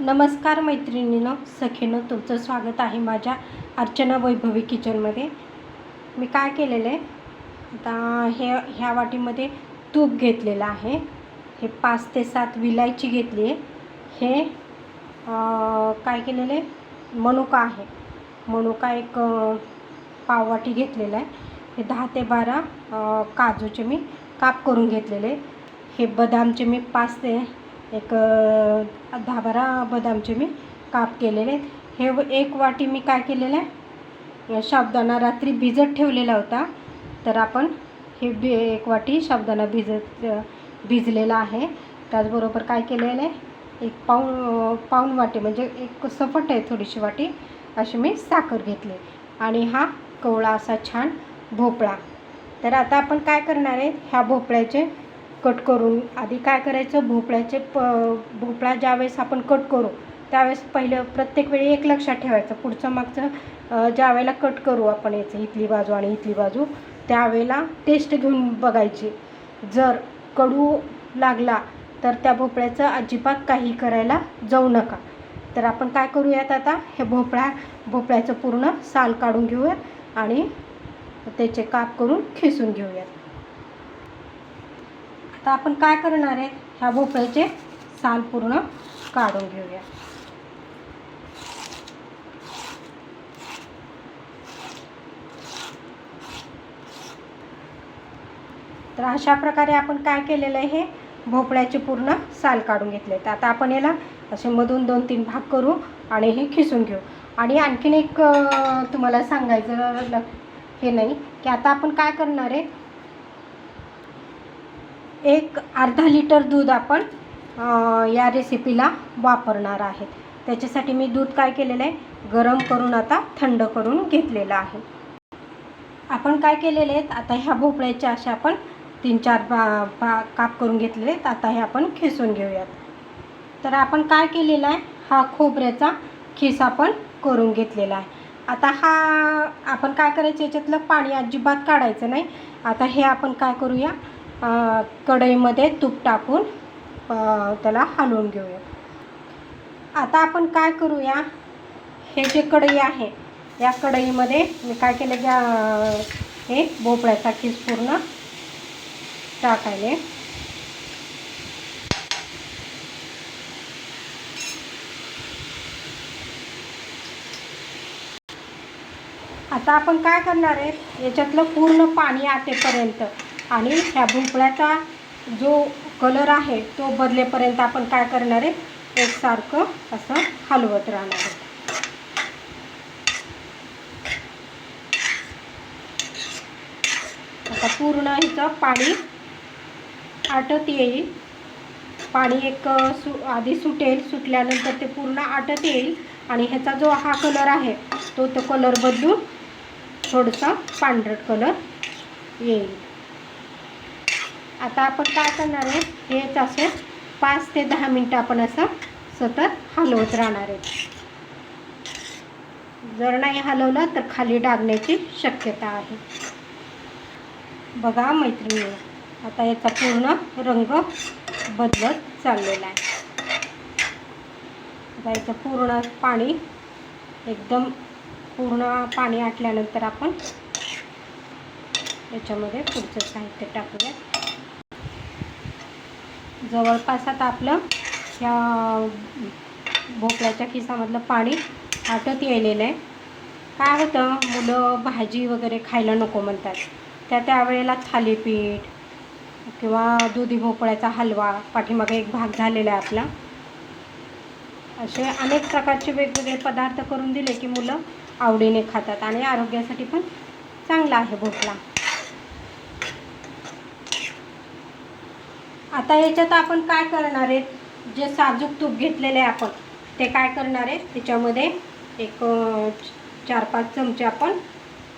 नमस्कार मैत्रिणीनं सखेनं तुमचं स्वागत आहे माझ्या अर्चना वैभवी किचनमध्ये. मी काय केलेलं आहे? आता हे ह्या वाटीमध्ये तूप घेतलेलं आहे. हे पाच ते सात विलायची घेतली आहे. हे काय केलेलं आहे? मनुका आहे. मनुका एक पाववाटी घेतलेला आहे. हे दहा ते बारा काजूचे मी काप करून घेतलेले हे बदामचे मी पाच ते एक दहा बारा बदामचे मी काप केलेले आहेत. हे एक वाटी मी काय केलेलं आहे? साबुदाणा रात्री भिजत ठेवलेला होता. तर आपण हे बी एक वाटी साबुदाणा भिजत भिजलेला आहे. त्याचबरोबर काय केलेलं आहे? एक पाऊण पाऊण वाटी म्हणजे एक सफट आहे थोडीशी वाटी. अशी मी साखर घेतली. आणि हा कवळा असा छान भोपळा. तर आता आपण काय करणार आहे ह्या भोपळ्याचे कट करून आधी काय करायचं भोपळ्याचे प भोपळा ज्यावेळेस आपण कट करू त्यावेळेस पहिलं प्रत्येक वेळी एक लक्षात ठेवायचं. पुढचं मागचं ज्या वेळेला कट करू आपण याचं इथली बाजू आणि इथली बाजू त्यावेळेला टेस्ट घेऊन बघायची. जर कडू लागला तर त्या भोपळ्याचं अजिबात काही करायला जाऊ नका. तर आपण काय करूयात आता हे भोपळा भोपळ्याचं पूर्ण साल काढून घेऊयात आणि त्याचे काप करून खिसून घेऊयात. आता आपण काय करणार आहे? ह्या भोपळ्याचे साल पूर्ण काढून घेऊया. तर अशा प्रकारे आपण काय केलेलं आहे? हे भोपळ्याचे पूर्ण साल काढून घेतले तर आता आपण याला असे मधून दोन तीन भाग करू आणि हे खिसून घेऊ. आणि आणखीन एक तुम्हाला सांगायचं हे नाही. की आता आपण काय करणार आहे? एक अर्धा लिटर दूध आपण या रेसिपीला वापरणार आहेत त्याच्यासाठी मी दूध काय केलेलं आहे? गरम करून आता थंड करून घेतलेलं आहे. आपण काय केलेले आहेत? आता ह्या भोपळ्याच्या अशा आपण तीन चार बा बा काप करून घेतलेले आहेत. आता हे आपण खिसून घेऊयात. तर आपण काय केलेला आहे? हा खोबऱ्याचा खिस आपण करून घेतलेला आहे. आता हा आपण काय करायचं? याच्यातलं पाणी अजिबात काढायचं नाही. आता हे आपण काय करूया? कढईमध्ये तूप टाकून त्याला हलवून घेऊया. आता आपण काय करूया? हे जे कढई आहे या कढईमध्ये मी काय केलं की हे भोपळ्याचा खीस पूर्ण टाकायले. आता आपण काय करणार आहे? याच्यातलं पूर्ण पाणी आतेपर्यंत आणि ह्या भोपळ्याचा जो कलर आहे तो बदलेपर्यंत आपण काय करणार आहे? एकसारखं असं हलवत राहणार आहे. आता पूर्ण ह्याचं पाणी आटत येईल. पाणी एक सु आधी सुटेल सुटल्यानंतर ते पूर्ण आटत येईल. आणि ह्याचा जो हा कलर आहे तो तो कलर बदलून थोडंसं पांढरट कलर येईल. आता आपण काय करणार आहे? हेच असे पाच ते दहा मिनटं आपण असं सतत हलवत राहणार आहे. जर नाही हलवलं तर खाली डागण्याची शक्यता आहे. बघा मैत्रिणी आता याचा पूर्ण रंग बदलत चाललेला आहे. आता याचं पूर्ण पाणी एकदम पूर्ण पाणी आटल्यानंतर आपण याच्यामध्ये पुढचं साहित्य टाकूया. जवळपास आता आपलं ह्या भोपळ्याच्या खिसामधलं पाणी आटत येलेलं आहे. काय होतं? मुलं भाजी वगैरे खायला नको म्हणतात. त्या त्यावेळेला थालीपीठ किंवा दुधी भोपळ्याचा हलवा पाठीमागे एक भाग झालेला आहे आपला. असे अनेक प्रकारचे वेगवेगळे पदार्थ करून दिले की मुलं आवडीने खातात आणि आरोग्यासाठी पण चांगला आहे भोपळा. आता याच्यात आपण काय करणार आहे? जे साजूक तूप घेतलेले आहे आपण ते काय करणार आहे? त्याच्यामध्ये एक चार पाच चमचे आपण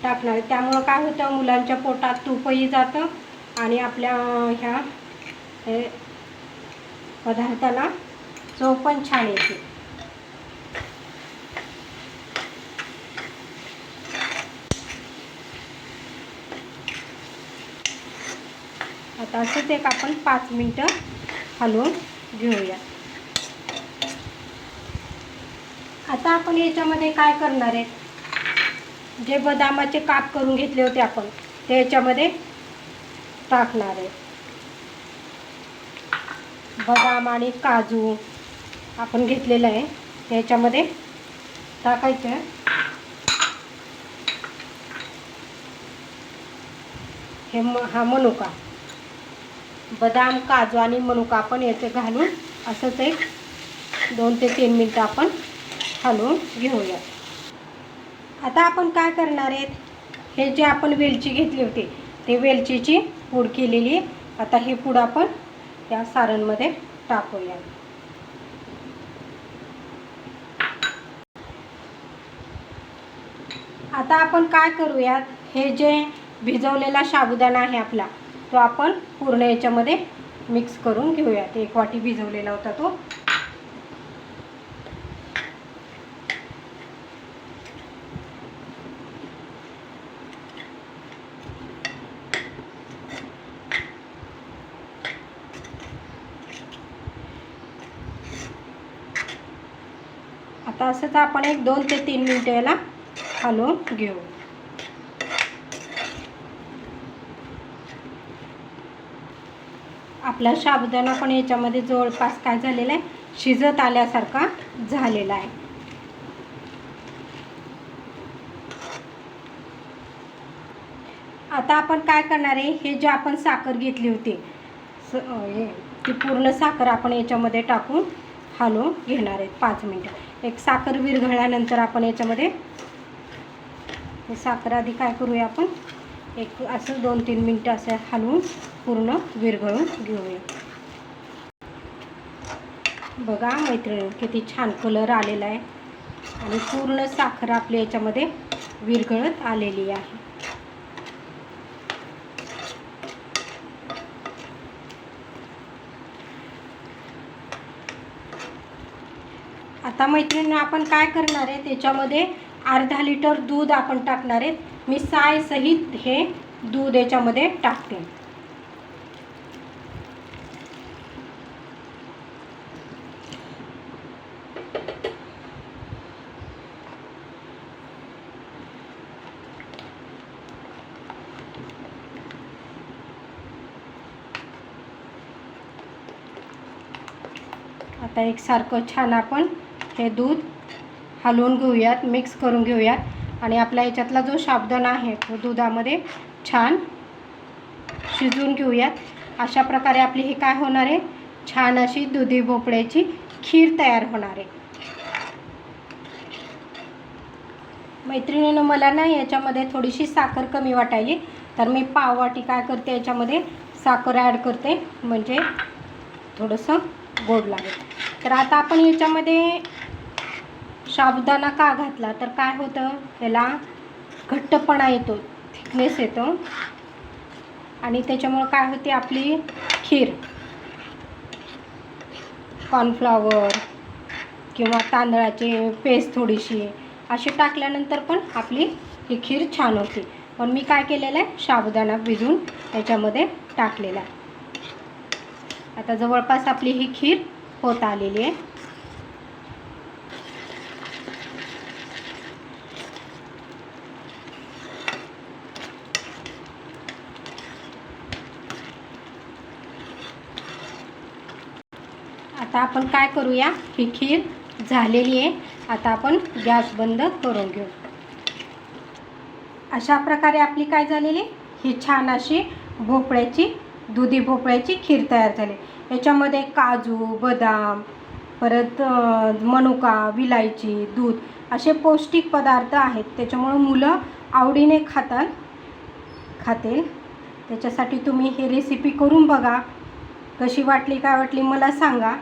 टाकणार आहे. त्यामुळं काय होतं? मुलांच्या पोटात तूपही जातं आणि आपल्या ह्या हे पदार्थाला चव पण छान येते. आता असंच एक आपण पाच मिनटं हलवून घेऊया. आता आपण याच्यामध्ये काय करणार आहे? जे बदामाचे काप करून घेतले होते आपण ते याच्यामध्ये टाकणार आहे. बदाम आणि काजू आपण घेतलेलं आहे ते याच्यामध्ये टाकायचं. आहे हे म हा मनुका. बदाम काजू आणि मनुका आपण याचे घालून असंच एक दोन ते तीन मिनटं आपण हलवून घेऊया. आता आपण काय करणार आहेत? हे जे आपण वेलची घेतली होती ते वेलचीची पूड केलेली आता ही पूड आपण या सारणमध्ये टाकूया. आता आपण काय करूयात? हे जे भिजवलेला साबुदाणा आहे आपला तो आपण पूर्ण याच्यामध्ये मिक्स करून घेऊयात. एक वाटी भिजवलेला होता तो. आता असंच आपण एक दोन ते तीन मिनटं याला हलवून घेऊ. आपला साबुदाणा पण याच्यामध्ये जवळपास काय झालेला आहे? शिजत आल्यासारखा झालेला आहे. आता आपण काय करणार आहे? हे जे आपण साखर घेतली होती स हे ती पूर्ण साखर आपण याच्यामध्ये टाकून हलवून घेणार आहेत पाच मिनटं. एक साखर विरघळल्यानंतर आपण याच्यामध्ये साखर आधी काय करूया आपण? एक असं दोन तीन मिनटं असं हलवून पूर्ण विरघळून घेऊया. बघा मैत्रिणी किती छान कलर आलेला आहे. आणि पूर्ण साखर आपल्या याच्यामध्ये विरघळत आलेली आहे. आता मैत्रिणी आपण काय करणार आहे? त्याच्यामध्ये अर्धा लिटर दूध आपण टाकणार आहे. मी सायसहित हे दूध याच्यामध्ये टाकते. आता एकसारखं छान आपण हे दूध हलवून घेऊयात मिक्स करून घेऊयात. आणि आपल्या याच्यातला जो साबुदाणा आहे तो दुधामध्ये छान शिजवून घेऊयात. अशा प्रकारे आपली ही काय होणार आहे? छान अशी दुधी भोपळ्याची खीर तयार होणार आहे. मैत्रिणीनं मला ना याच्यामध्ये थोडीशी साखर कमी वाटायली. तर मी पाववाटी काय करते याच्यामध्ये साखर ॲड करते. म्हणजे थोडंसं गोड लागेल. तर आता आपण याच्यामध्ये साबुदाणा का घातला? तर काय होतं? त्याला घट्टपणा येतो थिकनेस येतो. आणि त्याच्यामुळं काय होते आपली? खीर. कॉर्नफ्लॉवर किंवा तांदळाची पेस्ट थोडीशी. अशी टाकल्यानंतर पण आपली ही खीर छान होती. पण मी काय केलेलं आहे? साबुदाणा भिजून त्याच्यामध्ये टाकलेला आहे. आता जवळपास आपली ही खीर होत आलेली आहे. आता आपण काय करूया? ही खीर झालेली आहे. आता आपण गॅस बंद करून घेऊ. अशा प्रकारे आपली काय झालेली? ही छान अशी भोपळ्याची दुधी भोपळ्याची खीर तयार झाली. याच्यामध्ये काजू बदाम परत मनुका विलायची दूध असे पौष्टिक पदार्थ आहेत. त्याच्यामुळं मुलं आवडीने खातात खातील. त्याच्यासाठी तुम्ही ही रेसिपी करून बघा. कशी वाटली काय वाटली मला सांगा.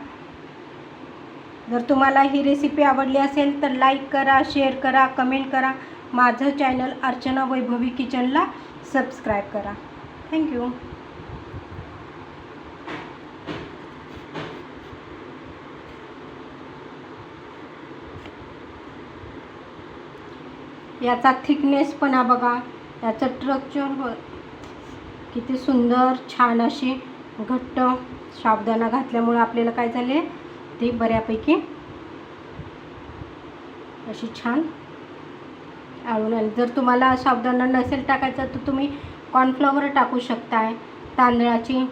जर तुम्हाला ही रेसिपी आवडली असेल तर लाईक करा शेअर करा कमेंट करा. माझं चॅनल अर्चना वैभवी किचनला सबस्क्राईब करा. थँक्यू याचा थिकनेसपणा बघा. याचं स्ट्रक्चर किती सुंदर छान अशी घट्ट साबदाना घातल्यामुळे आपल्याला काय झाले ते बऱ्यापैकी अशी छान आळून आली. जर तुम्हाला साबुदाणा नसेल टाकायचा तर तुम्ही कॉर्नफ्लॉवर टाकू शकताय. तांदळाची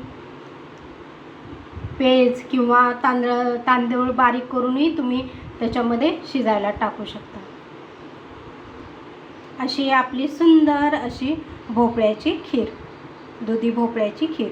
पेज किंवा तांदळ तांदूळ बारीक करूनही तुम्ही त्याच्यामध्ये शिजायला टाकू शकता. अशी आपली सुंदर अशी भोपळ्याची खीर दुधी भोपळ्याची खीर.